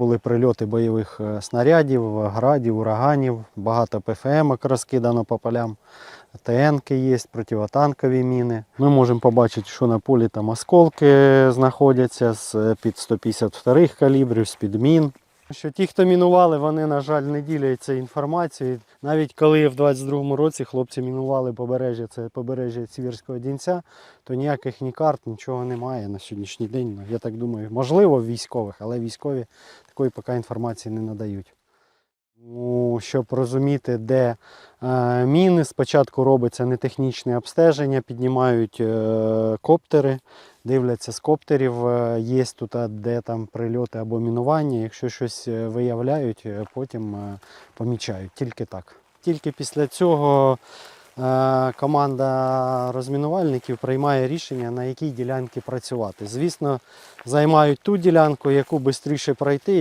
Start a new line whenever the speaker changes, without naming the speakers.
Були прильоти бойових е, снарядів, градів, ураганів, багато ПФМ розкидано по полям. ТНК є, противотанкові міни. Ми можемо побачити, що на полі там осколки знаходяться з е, під 152 калібрів, з під мін. Що ті, хто мінували, вони, на жаль, не діляться інформацією. Навіть коли в 22-му році хлопці мінували побережжя, це побережжя Сіверського Дінця, то ніяких ні карт, нічого немає на сьогоднішній день. Ну, Я так думаю, можливо, в військових, але військові такої поки інформації не надають. Ну, щоб розуміти, де е, міни, спочатку робиться нетехнічне обстеження, піднімають е, коптери, дивляться з коптерів, е, є тут, де там прильоти або мінування. Якщо щось е, виявляють, е, потім помічають. Тільки так. Тільки після цього команда розмінувальників приймає рішення, на якій ділянці працювати. Звісно, займають ту ділянку, яку швидше пройти.